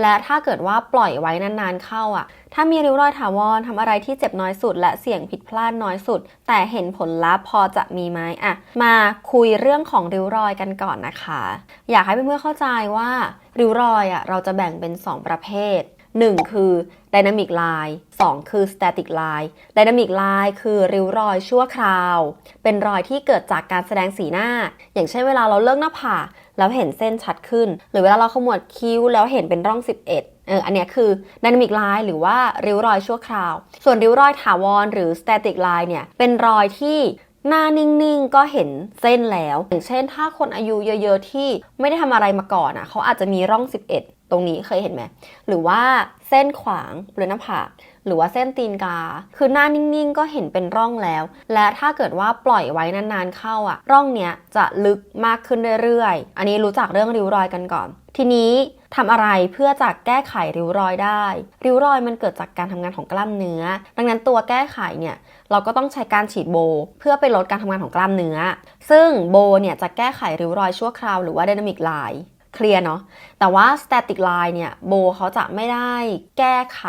และถ้าเกิดว่าปล่อยไว้นานๆเข้าอะ ถ้ามีริ้วรอยถาวรทำอะไรที่เจ็บน้อยสุด และเสี่ยงผิดพลาดน้อยสุด แต่เห็นผลลัพธ์พอจะมีไหมอะ มาคุยเรื่องของริ้วรอยกันก่อนนะคะ อยากให้เพื่อนๆเข้าใจว่าริ้วรอยอะเราจะแบ่งเป็น 2 ประเภท 1 คือ Dynamic Line 2 คือ Static Line Dynamic Line คือริ้วรอยชั่วคราว เป็นรอยที่เกิดจากการแสดงสีหน้า อย่างเช่นเวลาเราเลิกหน้าผากแล้วเห็นเส้นชัดขึ้น หรือเวลาเราขมวดคิ้วแล้วเห็นเป็นร่อง 11เอออันนี้คือ Dynamic Line หรือว่าริ้วรอยชั่วคราว ส่วนริ้วรอยถาวรหรือ Static Line เนี่ย เป็นรอยที่หน้านิ่งๆ ก็เห็นเส้นแล้ว อย่างเช่นถ้าคนอายุเยอะๆ ที่ไม่ได้ทำอะไรมาก่อนอะ เขาอาจจะมีร่อง 11 ตรงนี้เคยเห็นไหม หรือว่าเส้นขวางบริเวณหน้าผากหรือว่าเส้นตีนกา คือหน้านิ่งๆ ก็เห็นเป็นร่องแล้ว และถ้าเกิดว่าปล่อยไว้นานๆเข้าอะร่องเนี้ยจะลึกมากขึ้นเรื่อยๆ อันนี้รู้จักเรื่องริ้วรอยกันก่อน ทีนี้ทำอะไรเพื่อจะแก้ไขริ้วรอยได้ ริ้วรอยมันเกิดจากการทำงานของกล้ามเนื้อ ดังนั้นตัวแก้ไขเนี่ยเราก็ต้องใช้การฉีดโบ เพื่อไปลดการทำงานของกล้ามเนื้อ ซึ่งโบเนี่ยจะแก้ไขริ้วรอยชั่วคราวหรือว่า dynamic line เคลียร์เนาะแต่ว่า static line เนี่ยโบเขาจะไม่ได้แก้ไข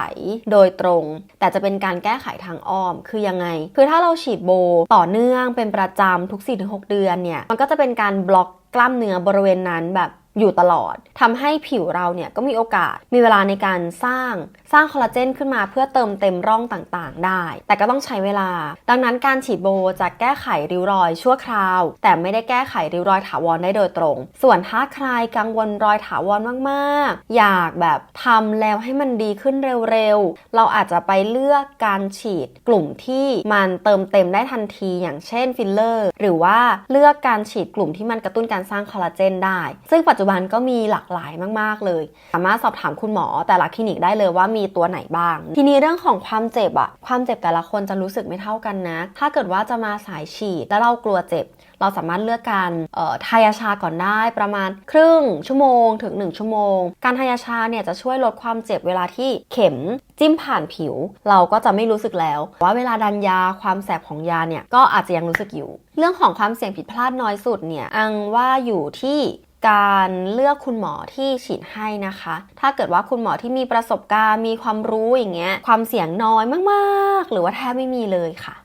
โดยตรง แต่จะเป็นการแก้ไขทางอ้อมคือยังไง คือถ้าเราฉีดโบต่อเนื่องเป็นประจำทุก 4-6 เดือนเนี่ยมันก็จะเป็นการบล็อกกล้ามเนื้อบริเวณนั้นแบบ อยู่ตลอดทำให้ผิวเราเนี่ยก็มีโอกาสมีเวลาในการสร้างสร้างคอลลาเจนขึ้นมาเพื่อเติมเต็มร่องต่างๆ ได้ แต่ก็ต้องใช้เวลา ดังนั้นการฉีดโบจะแก้ไขริ้วรอยชั่วคราว แต่ไม่ได้แก้ไขริ้วรอยถาวรได้โดยตรง ส่วนถ้าใครกังวลรอยถาวรมากๆ อยากแบบทำแล้วให้มันดีขึ้นเร็วๆ เราอาจจะไปเลือกการฉีดกลุ่มที่มันเติมเต็มได้ทันที อย่างเช่นฟิลเลอร์ หรือว่าเลือกการฉีดกลุ่มที่มันกระตุ้นการสร้างคอลลาเจนได้ ซึ่งปัจจุบันก็มีหลากหลายมาก ๆ เลย สามารถสอบถามคุณหมอแต่ละคลินิกได้เลยว่ามีตัวไหนบ้าง ทีนี้เรื่องของความเจ็บอะความเจ็บแต่ละคนจะรู้สึกไม่เท่ากันนะ ถ้าเกิดว่าจะมาสายฉีดแล้วเรากลัวเจ็บ เราสามารถเลือกการทายาชาก่อนได้ประมาณครึ่งชั่วโมงถึง 1 ชั่วโมง การทายาชาเนี่ยจะช่วยลดความเจ็บเวลาที่เข็มจิ้มผ่านผิว เราก็จะไม่รู้สึกแล้ว ว่าเวลาดันยาความแสบของยาเนี่ยก็อาจจะยังรู้สึกอยู่ เรื่องของความเสี่ยงผิดพลาดน้อยสุดเนี่ยอังว่าอยู่ที่ การเลือกคุณหมอที่ฉีดให้นะคะ ถ้าเกิดว่าคุณหมอที่มีประสบการณ์มีความรู้อย่างเงี้ย ความเสี่ยงน้อยมาก ๆ หรือว่าแทบไม่มีเลยค่ะ